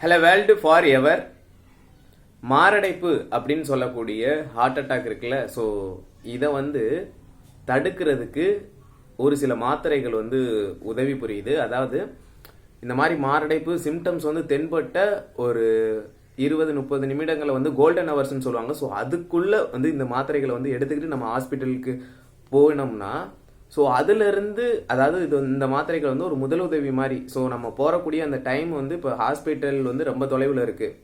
Hello world for ever மாரடைப்பு அப்படின்னு சொல்லக்கூடிய ஹார்ட் அட்டாக் இருக்குல்ல ஸோ இதை வந்து தடுக்கிறதுக்கு ஒரு சில மாத்திரைகள் வந்து உதவி புரியுது. அதாவது இந்த மாதிரி மாரடைப்பு சிம்டம்ஸ் வந்து தென்பட்ட ஒரு இருபது முப்பது நிமிடங்களை வந்து கோல்டன் ஹவர்ஸ்னு சொல்லுவாங்க. ஸோ அதுக்குள்ளே வந்து இந்த மாத்திரைகளை வந்து எடுத்துக்கிட்டு நம்ம ஹாஸ்பிட்டலுக்கு போனோம்னா ஸோ அதுலேருந்து அதாவது இது இந்த மாத்திரைகள் வந்து ஒரு முதலுதவி மாதிரி. ஸோ நம்ம போகக்கூடிய அந்த டைம் வந்து இப்போ ஹாஸ்பிட்டல் வந்து ரொம்ப தொலைவில் இருக்குது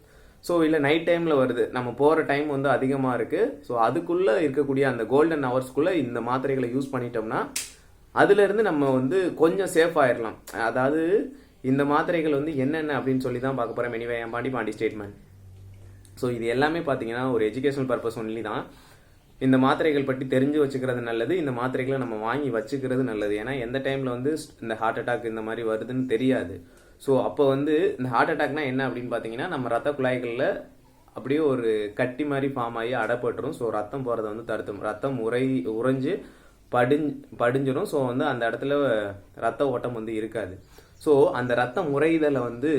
ஸோ இல்லை நைட் டைமில் வருது. நம்ம போகிற டைம் வந்து அதிகமாக இருக்குது ஸோ அதுக்குள்ளே இருக்கக்கூடிய அந்த கோல்டன் ஹவர்ஸ்க்குள்ளே இந்த மாத்திரைகளை யூஸ் பண்ணிட்டோம்னா அதுலேருந்து நம்ம வந்து கொஞ்சம் சேஃப் ஆயிடலாம் அதாவது இந்த மாத்திரைகள் வந்து என்னென்ன அப்படின்னு சொல்லி தான் பார்க்க போகிறேன் மெனிவே பாண்டி பாண்டி ஸ்டேட்மெண்ட் ஸோ இது எல்லாமே பார்த்தீங்கன்னா ஒரு எஜுகேஷனல் பர்பஸ் ஒன்லி தான். இந்த மாத்திரைகள் பற்றி தெரிஞ்சு வச்சுக்கிறது நல்லது இந்த மாத்திரைகளை நம்ம வாங்கி வச்சுக்கிறது நல்லது. ஏன்னா எந்த டைமில் வந்து இந்த ஹார்ட் அட்டாக் இந்த மாதிரி வருதுன்னு தெரியாது. ஸோ அப்போ வந்து இந்த ஹார்ட் அட்டாக்னா என்ன அப்படின்னு பார்த்தீங்கன்னா நம்ம ரத்த குழாய்களில் அப்படியே ஒரு கட்டி மாதிரி ஃபார்ம் ஆகி அடைப்பட்டுரும். ஸோ ரத்தம் போகிறத வந்து தடுத்தும். ரத்தம் உரை உறைஞ்சு படிஞ் படிஞ்சிடும் ஸோ வந்து அந்த இடத்துல ரத்த ஓட்டம் வந்து இருக்காது. ஸோ அந்த ரத்தம் உறைதலை வந்து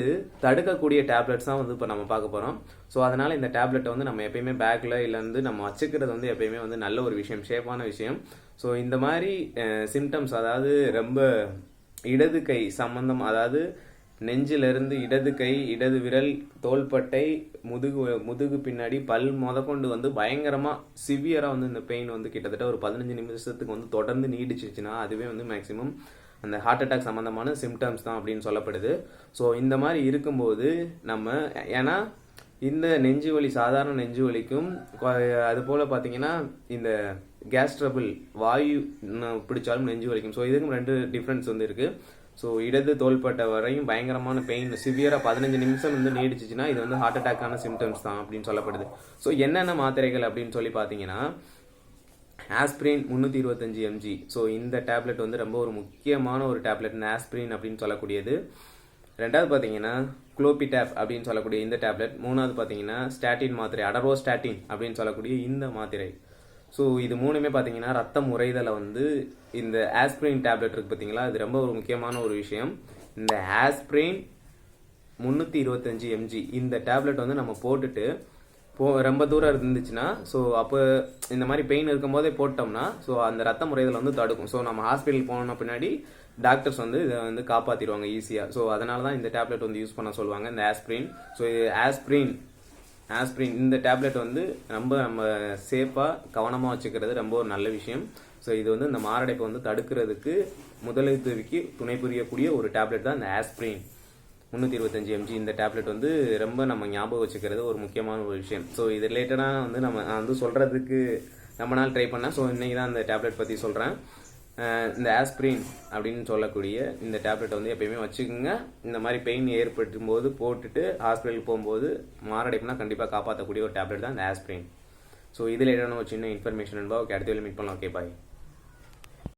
தடுக்கக்கூடிய டேப்லெட்ஸ் தான் வந்து இப்போ நம்ம பார்க்க போகிறோம் ஸோ அதனால் இந்த டேப்லெட்டை வந்து நம்ம எப்பயுமே பேக்கில் இல்லை வந்து நம்ம வச்சுக்கிறது வந்து எப்பயுமே வந்து நல்ல ஒரு விஷயம் ஷேப்பான விஷயம். ஸோ இந்த மாதிரி சிம்டம்ஸ் அதாவது ரொம்ப இடது கை சம்மந்தம் அதாவது நெஞ்சிலிருந்து இடது கை இடது விரல் தோள்பட்டை முதுகு முதுகு பின்னாடி பல் முதற்கொண்டு வந்து பயங்கரமாக சிவியராக வந்து இந்த பெயின் வந்து கிட்டத்தட்ட ஒரு பதினஞ்சு நிமிஷத்துக்கு வந்து தொடர்ந்து நீடிச்சிச்சுன்னா அதுவே வந்து மேக்ஸிமம் அந்த ஹார்ட் அட்டாக் சம்மந்தமான சிம்டம்ஸ் தான் அப்படின்னு சொல்லப்படுது. ஸோ இந்த மாதிரி இருக்கும்போது நம்ம ஏன்னா இந்த நெஞ்சு வலி சாதாரண நெஞ்சு வலிக்கும் அது போல் பார்த்தீங்கன்னா இந்த கேஸ் ட்ரபிள் வாயு பிடிச்சாலும் நெஞ்சு வலிக்கும். ஸோ இதுக்கும் ரெண்டு டிஃப்ரென்ஸ் வந்து இருக்குது ஸோ இடது தோள்பட்டை வரையும் பயங்கரமான பெயின் சிவியராக பதினஞ்சு நிமிஷம் வந்து நீடிச்சிச்சுன்னா இது வந்து ஹார்ட் அட்டாக்கான சிம்டம்ஸ் தான் அப்படின்னு சொல்லப்படுது. ஸோ என்னென்ன மாத்திரைகள் அப்படின்னு சொல்லி பார்த்தீங்கன்னா ஆஸ்பிரின் முந்நூற்றி இருபத்தஞ்சி எம்ஜி ஸோ இந்த டேப்லெட் வந்து ரொம்ப ஒரு முக்கியமான ஒரு டேப்லெட் ஆஸ்பிரின் அப்படின்னு சொல்லக்கூடியது. ரெண்டாவது பார்த்தீங்கன்னா குளோபிடாப் அப்படின்னு சொல்லக்கூடிய இந்த டேப்லெட் மூணாவது பார்த்தீங்கன்னா ஸ்டாட்டின் மாத்திரை அடரோ ஸ்டாட்டின் அப்படின்னு சொல்லக்கூடிய இந்த மாத்திரை. ஸோ இது மூணுமே பார்த்தீங்கன்னா ரத்தம் உறைதலை வந்து இந்த ஆஸ்பிரின் டேப்லெட் இருக்குது பார்த்தீங்களா இது ரொம்ப ஒரு முக்கியமான ஒரு விஷயம். இந்த ஆஸ்பிரின் முந்நூற்றி இருபத்தஞ்சி எம்ஜி இந்த டேப்லெட் வந்து நம்ம போட்டுட்டு போ ரொம்ப தூரம் இருந்துச்சுன்னா ஸோ அப்போ இந்த மாதிரி பெயின் இருக்கும் போதே போட்டோம்னா ஸோ அந்த ரத்த முறையில் வந்து தடுக்கும். ஸோ நம்ம ஹாஸ்பிட்டல் போன பின்னாடி டாக்டர்ஸ் வந்து இதை வந்து காப்பாற்றிடுவாங்க ஈஸியாக ஸோ அதனால தான் இந்த டேப்லெட் வந்து யூஸ் பண்ண சொல்லுவாங்க இந்த ஆஸ்பிரின் ஸோ இது ஆஸ்பிரின் ஆஸ்பிரின் இந்த டேப்லெட் வந்து ரொம்ப நம்ம சேஃபாக கவனமாக வச்சுக்கிறது ரொம்ப ஒரு நல்ல விஷயம். ஸோ இது வந்து இந்த மாரடைப்பை வந்து தடுக்கிறதுக்கு முதலுதவிக்கு துணை புரியக்கூடிய ஒரு டேப்லெட் தான் இந்த ஆஸ்பிரின் முந்நூற்றி இருபத்தஞ்சி எம்ஜி இந்த டேப்லெட் வந்து ரொம்ப நம்ம ஞாபகம் வச்சுக்கிறது ஒரு முக்கியமான ஒரு விஷயம். ஸோ இது ரிலேட்டடாக வந்து நம்ம நான் வந்து சொல்கிறதுக்கு ரொம்ப நாள் ட்ரை பண்ணேன். ஸோ இன்றைக்கி தான் அந்த டேப்லெட் பற்றி சொல்கிறேன் இந்த ஆஸ்பிரின் அப்படின்னு சொல்லக்கூடிய இந்த டேப்லெட் வந்து எப்பயுமே வச்சுக்கோங்க. இந்த மாதிரி பெயின் ஏற்படும் போது போட்டுட்டு ஹாஸ்பிட்டலுக்கு போகும்போது மாரடைப்புனா கண்டிப்பாக காப்பாற்றக்கூடிய ஒரு டேப்லெட் தான் இந்த ஆஸ்பிரின் ஸோ இதில் என்னென்ன ஒரு சின்ன இன்ஃபர்மேஷன் என்பா ஓகே அடுத்த மீட் பண்ணலாம். Okay bye